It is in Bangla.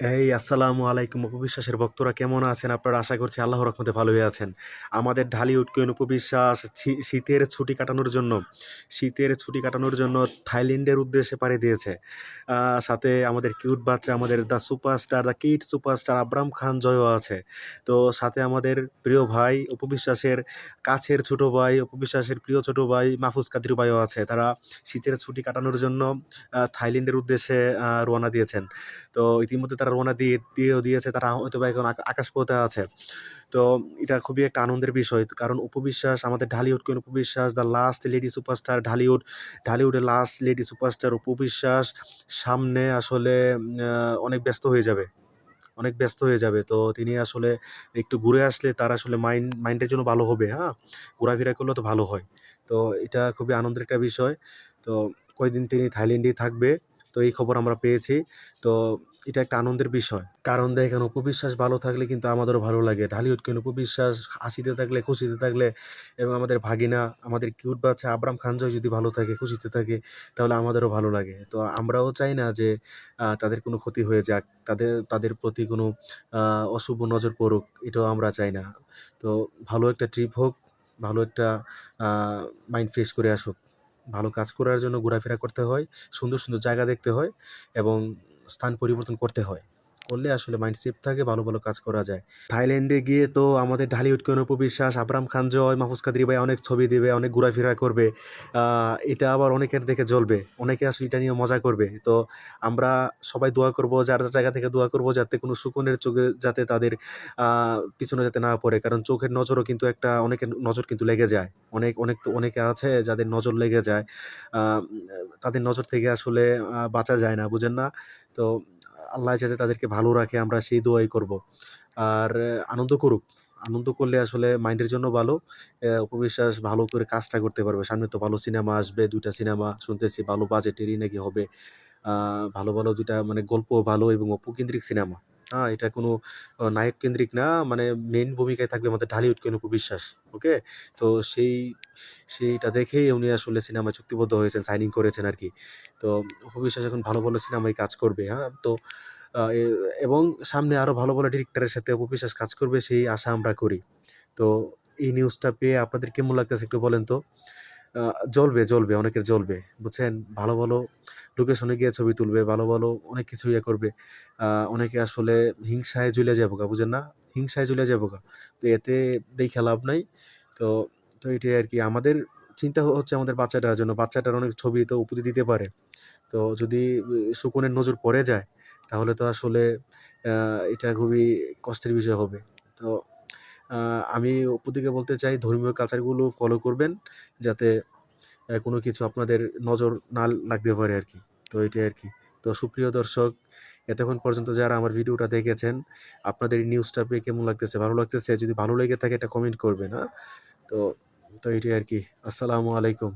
এই, আসসালামু আলাইকুম উপবিশ্বাসের ভক্তরা কেমন আছেন? আপনারা আশা করছি আল্লাহর রহমতে ভালোই আছেন। আমাদের ঢালিউড কুইন উপবিশ্বাস শীতের ছুটি কাটানোর জন্য, শীতের ছুটি কাটানোর জন্য থাইল্যান্ডের উদ্দেশ্যে পাড়ি দিয়েছে। সাথে আমাদের কিউট বাচ্চা, আমাদের the superstar, the kid superstar Abram Khan জয়ও আছে। তো সাথে আমাদের প্রিয় ভাই উপবিশ্বাসের কাছের ছোট ভাই উপবিশ্বাসের প্রিয় ছোট ভাই মাহফুজ কাদির ভাইও আছে। তারা শীতের ছুটি কাটানোর জন্য থাইল্যান্ডের উদ্দেশ্যে রওনা দিয়েছেন। তো ইতিমধ্যে তারা রওনা দিয়ে দিয়েও দিয়েছে, তারা হয়তো বা এখন আকা- আকাশপথে আছে। তো এটা খুবই একটা আনন্দের বিষয়, কারণ উপবিশ্বাস, আমাদের ঢালিউড, কোন উপবিশ্বাস the last lady superstar Dhallywood, ঢালিউডের last lady superstar উপবিশ্বাস সামনে আসলে অনেক ব্যস্ত হয়ে যাবে। অনেক ব্যস্ত হয়ে যাবে। তো তিনি আসলে একটু ঘুরে আসলে তার আসলে মাইন্ড মাইন্ডের জন্য ভালো হবে হ্যাঁ? ঘোরাফেরা করলে তো ভালো হয়। তো এটা খুবই আনন্দের একটা বিষয়। তো কয়েকদিন তিনি থাইল্যান্ডেই থাকবে, তো এই খবর আমরা পেয়েছি। তো এটা একটা আনন্দের বিষয়। কারণ দেখেন উপবিশ্বাস ভালো থাকলে কিন্তু আমাদেরও ভালো লাগে। ঢালিউড কেন? উপবিশ্বাস হাসিতে থাকলে, খুশিতে থাকলে এবং আমাদের ভাগিনা, আমাদের কিউট বাচ্চা আবরাম খানজয় যদি ভালো থাকে, খুশিতে থাকে, তাহলে আমাদেরও ভালো লাগে। তো আমরাও চাই না যে তাদের কোনো ক্ষতি হয়ে যাক। তাদের তাদের প্রতি কোনো অশুভ নজর পড়ুক, এটাও আমরা চাই না। তো ভালো একটা ট্রিপ হোক, ভালো একটা মাইন্ড ফ্রেশ করে আসুক। ভালো কাজ করার জন্য ঘোরাফেরা করতে হয়, সুন্দর সুন্দর জায়গা দেখতে হয় এবং স্থান পরিবর্তন করতে হয়। করলে আসলে মাইন্ড সেফ থাকে, ভালো ভালো কাজ করা যায়। থাইল্যান্ডে গিয়ে তো আমাদের ঢালিউড কেন উপবিশ্বাস আবরাম খান জয়, মাহফুজ কাদির ভাই অনেক ছবি দেবে, অনেক ঘোরাফেরা করবে এটা আবার অনেকের দেখে জ্বলবে, অনেকে আসলে এটা নিয়ে মজা করবে। তো আমরা সবাই দোয়া করব, যার যার জায়গা থেকে দোয়া করব, যাতে কোনো সুকনের চোখে যাতে তাদের পিছনে যাতে না পড়ে, কারণ চোখের নজরও কিন্তু একটা অনেকের নজর কিন্তু লেগে যায়। অনেক অনেক তো অনেকে আছে যাদের নজর লেগে যায় তাদের নজর থেকে আসলে বাঁচা যায় না, বুঝেন না? তো আল্লাহ যাতে তাদেরকে ভালো রাখে, আমরা সেই দোয়াই করব। আর আনন্দ করুক। আনন্দ করলে আসলে মাইন্ডের জন্য ভালো। উপবিশ্বাস ভালো করে কাজটা করতে পারবে। সামনে তো ভালো সিনেমা আসবে, দুইটা সিনেমা শুনতেছি, ভালো বাজেটেরই নাকি হবে। ভালো ভালো দুইটা মানে গল্প ভালো এবং অপকেন্দ্রিক সিনেমা। হ্যাঁ এটা কোনো নায়ক কেন্দ্রিক না মানে মেন ভূমিকায় থাকবে আমাদের ঢালিউড কেন উপবিশ্বাস ওকে তো সেই, সেইটা দেখেই উনি আসলে সিনেমায় চুক্তিবদ্ধ হয়েছেন সাইনিং করেছেন আর কি। তো উপবিশ্বাস এখন ভালো ভালো সিনেমায় কাজ করবে হ্যাঁ? তো এবং সামনে আরও ভালো ভালো ডিরেক্টরের সাথে উপবিশ্বাস কাজ করবে, সেই আশা আমরা করি। তো এই নিউজটা পেয়ে আপনাদের কেমন লাগতেছে একটু বলেন তো? জ্বলবে জ্বলবে, অনেকের জ্বলবে, বুঝছেন? ভালো ভালো লোকেশনে গিয়ে ছবি তুলবে, ভালো ভালো অনেক কিছু ইয়ে করবে। অনেকে আসলে হিংসায় জ্বলে যাব গা বুঝেন না? হিংসায় জ্বলে যাব গা তো এতে দেখে লাভ নাই। তো তো এটাই আর কি। আমাদের চিন্তা হচ্ছে আমাদের বাচ্চাটার জন্য। বাচ্চাটার অনেক ছবি তো উপরে দিতে পারে। তো যদি শকুনের নজর পড়ে যায়, তাহলে তো আসলে এটা খুবই কষ্টের বিষয় হবে। তো আমি অপরদিকে বলতে চাই, ধর্মীয় কালচারগুলো ফলো করবেন যাতে কোনো কিছু আপনাদের নজর না লাগতে পারে আর কি। তো এটাই আর কি। তো সুপ্রিয় দর্শক, এতক্ষণ পর্যন্ত যারা আমার ভিডিওটা দেখেছেন, আপনাদের নিউজটা পেয়ে কেমন লাগতেছে? ভালো লাগতেছে? যদি ভালো লেগে থাকে এটা কমেন্ট করবেন হ্যাঁ? তো তো এটাই আর কি। আসসালামু আলাইকুম।